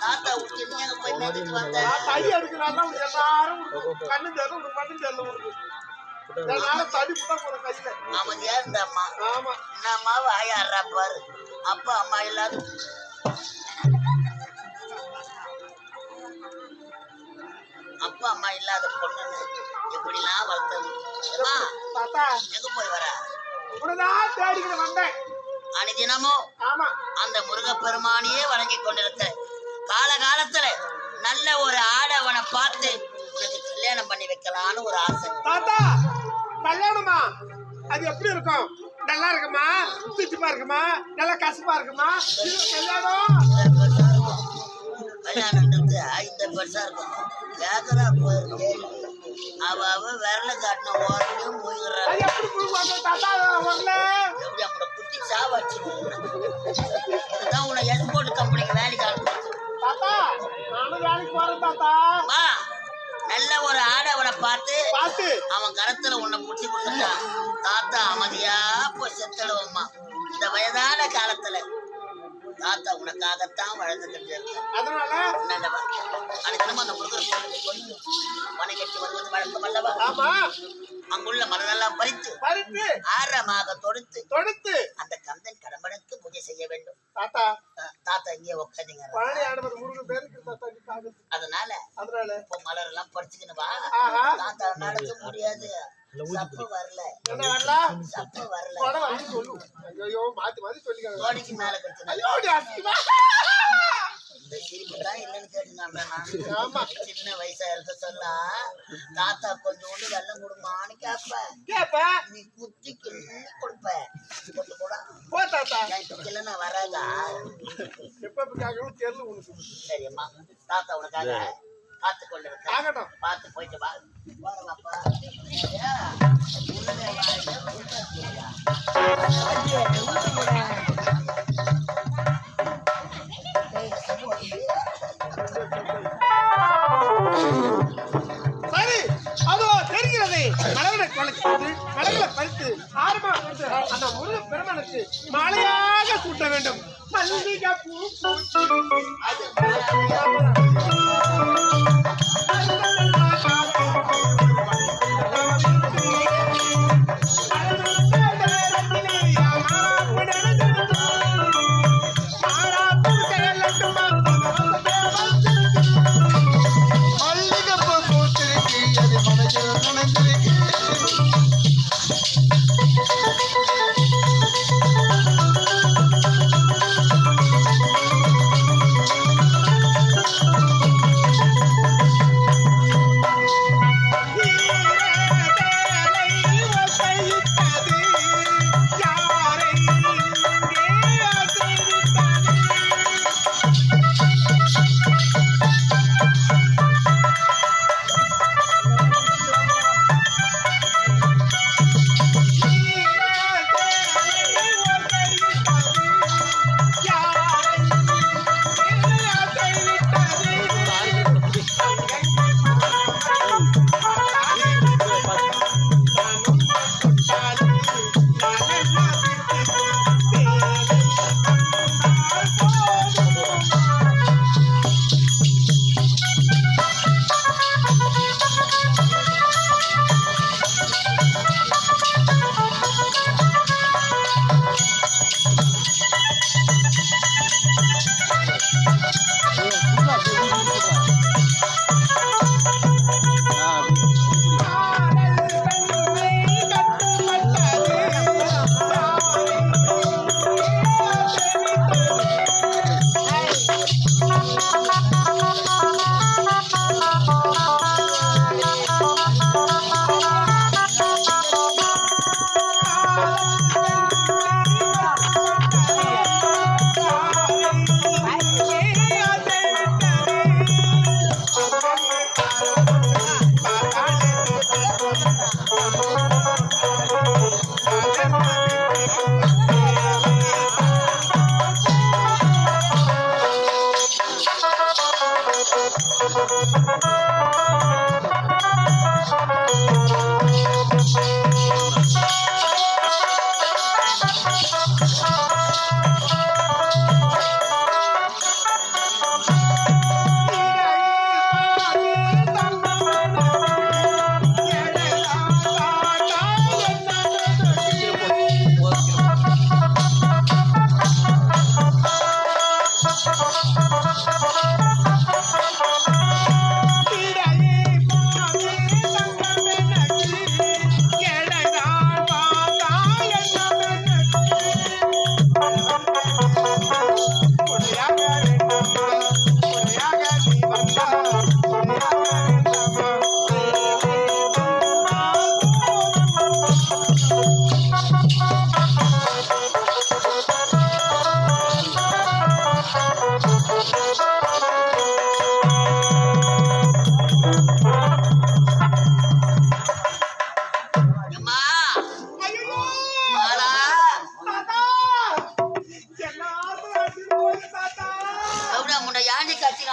தாத்தா விட்டு நீ அங்க போய் மேய்ச்சிட்டு வந்த? தடி எடுக்கிறாங்க உனக்கு எல்லாரும் கண்ணு தெரியல உனக்கு மட்டும் தெரியல உனக்கு அதனால தடி புட்டா போற கையில. அமைதியா இருந்த அம்மா ஆமா என்னம்மா வாயாடுறா பாரு. அப்பா அம்மா இல்லாத அப்பா அம்மா இல்லாத பொண்ணுன்னு எப்படிலாம் வளர்த்தது? தாத்தா. எங்க போய் வர? உனதான் தேடிக்கிட்டு வந்தேன். அனுதினமும் ஆமா. அந்த முருகப்பெருமானையே வணங்கி கொண்டிருக்க கால காலத்துல நல்ல ஒரு ஆடவனை பார்த்து உனக்கு கல்யாணம் பண்ணி வைக்கலான்னு ஒரு ஆசை. தாத்தா கல்யாணமா? அது எப்படி இருக்கும்? நல்லா இருக்குமா? திட்டுப்பா இருக்குமா? நல்லா கசப்பா இருக்குமா? கல்யாணம்? கல்யாணம்ன்றது இந்த பெருசா இருக்கும். கேக்குறா போய் கேள்வி அவ அவ விரல காட்டின மூழ்கிறாள் அது எப்படி அவங்கள குத்தி சாவாச்சு அதான் நல்ல ஒரு ஆடவனை பார்த்து பார்த்து. அவன் கரத்துல உன்னை புடிச்சு கொடுத்துட்டான் தாத்தா அமைதியா போய் செத்துடுவோம்மா. இந்த வயதான காலத்துல தாத்தா உனக்காகத்தான் வளர்ந்துகிட்டு இருக்கேன் அதனால அனைத்திலும் அந்த முருகர் கோயிலுக்கு போய் வணங்கிட்டு வருவது வழக்கம் அல்லவா? ஆமா. அங்குள்ள மனதெல்லாம் பறித்து பறித்து ஆரமாக தொடுத்து தொடுத்து அந்த கந்தன் கடம்பனுக்கு பூஜை செய்ய வேண்டும். தாத்தா. தாத்தா இங்கே உட்காந்துங்க சப்பு வரல. என்ன வரலாம் சப்பு வரல. படம் வந்து சொல்லு. ஐயோ மாத்தி மாத்தி சொல்லிக்காங்க கோடிக்கு மேல கட்டுன ஐயோ நீ அசிங்கமா. இந்த சிரிப்பு தான் இல்லைன்னு கேட்டுங்க ஆமா. சின்ன வயசா இருக்க சொல்ல தாத்தா கொஞ்சோண்டு வெள்ளம் கொடுமான்னு கேப்ப. கேப்ப? நீ குத்தி கிள்ளி கொடுப்ப. கொண்டு கூட போ தாத்தா. என் கிள்ளனா வராதா? எப்ப எப்ப கேட்கணும் தெரியல உனக்கு. சரியம்மா தாத்தா உனக்காக காத்து கொண்டு பார்த்து போயிட்டு வா. சரி அதோ தெரிகிறது. மலர்களை கலக்கிறது மலர்களை பறித்து ஆரமா கொடுத்து அந்த முருக பெருமனுக்கு மாலையாக சூட்ட வேண்டும். மல்லிகை பூ. அது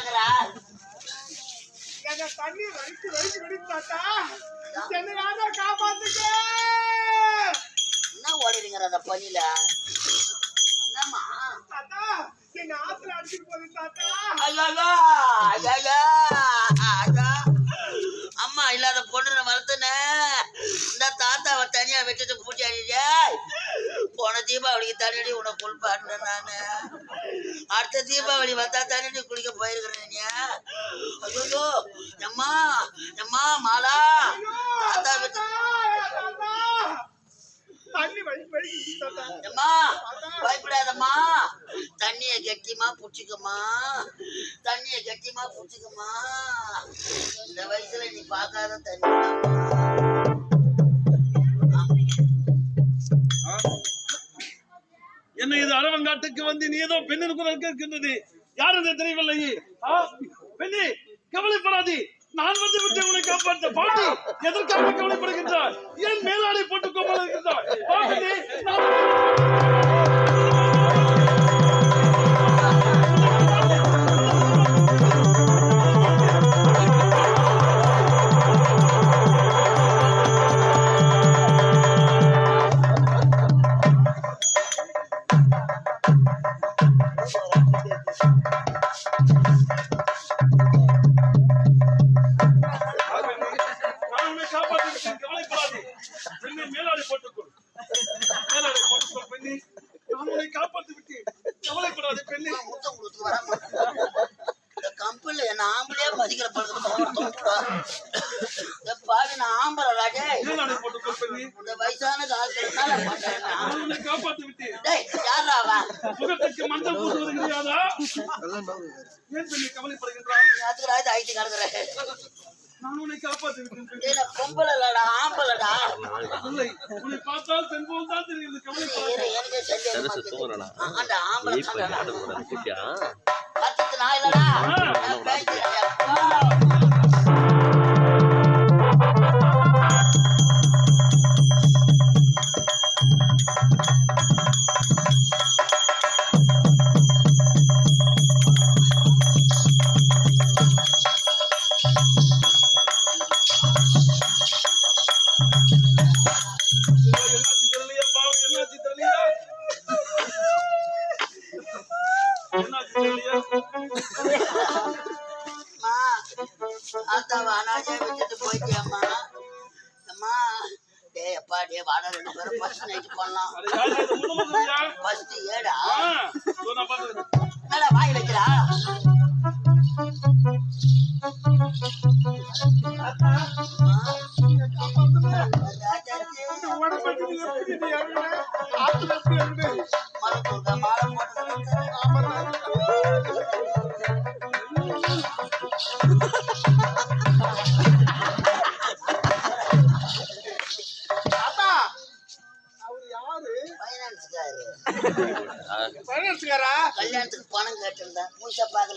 பார்க்கிறார் தண்ணி வலிச்சு வலிச்சு பார்த்தா என்ன ராஜா காப்பாத்துக்க. என்ன ஓடிடுங்கிற அந்த பனியில? என்னம்மா? தாத்தா எங்க ஆத்துல அடிச்சுட்டு போகுது தாத்தா. ஐயா ஐயா அம்மா இல்லாத பொண்ணு வருத்தனே இந்த தாத்தாவை தனியா விட்டுட்டு பூஜை அடிச்சேன் போன தீபாவளிக்கு தண்ணி உன்னை குளிப்பாட்டினேன் நானு. அடுத்த தீபாவளி வந்தா தண்ணி குளிக்க போயிருக்கிறேன் நீ. ஐயோ எம்மா எம்மா மாலா தாத்தா விட்டு எம்மா பயப்படாதம்மா. தண்ணிய கெட்டிமா புடிச்சுக்கம்மா. தண்ணிய கெட்டிமா புடிச்சுக்கம்மா. இந்த வயசுல நீ பார்க்காத தண்ணி என்ன இது அரவங்காட்டுக்கு வந்து நீ ஏதோ பெண்ணின் குரல் கேட்கின்றது. யார் என்று தெரியவில்லையே ஆ, பெண்ணே கவலைப்படாதே. நான் வந்து விட்டு உன்னை காப்பாற்ற பாட்டி எதற்காக கவலைப்படுகின்றார் ஏன் மேலாடை போட்டுக் கொண்டு இருக்கின்றார் பாட்டி நான் மேலாடை போட்டுக்கொள் மேலாடை போட்டுக்கொள் பெண்ணே. நான் உன்னை காப்பாற்றி விட்டேன். கவலைப்படாதே பெண்ணே. முத்தம் கொடுத்து வராம கம்பெனில என்ன ஆம்பளையா மதிக்கிற பழக்கத்தை பாரு நான் ஆம்பளை ராஜே இந்த வயசான காலத்துல என்ன பண்றேன் நான் உன்னை காப்பாற்றி விட்டேன். டேய் யாரா அவன் முகத்துக்கு மஞ்சள் பூசுவது கிடையாதா ஏன் பெண்ணை கவலைப்படுகின்றாய்? நீ அதுக்கு ராஜா ஐட்டி கிடக்குற நான் உன்னை காப்பாற்றி விட்டேன் ஆம்பளைடா இல்லை உன்னை பார்த்தால் தான் தெரியுது அந்த ஆம்பளை பக்கத்து நான் டேய் அப்பா, டேய் வாடா, ரெண்டு பேரும் first night பண்ணலாம். First ஏடா? என்னடா வாய் வைக்கிறா? அம்மா,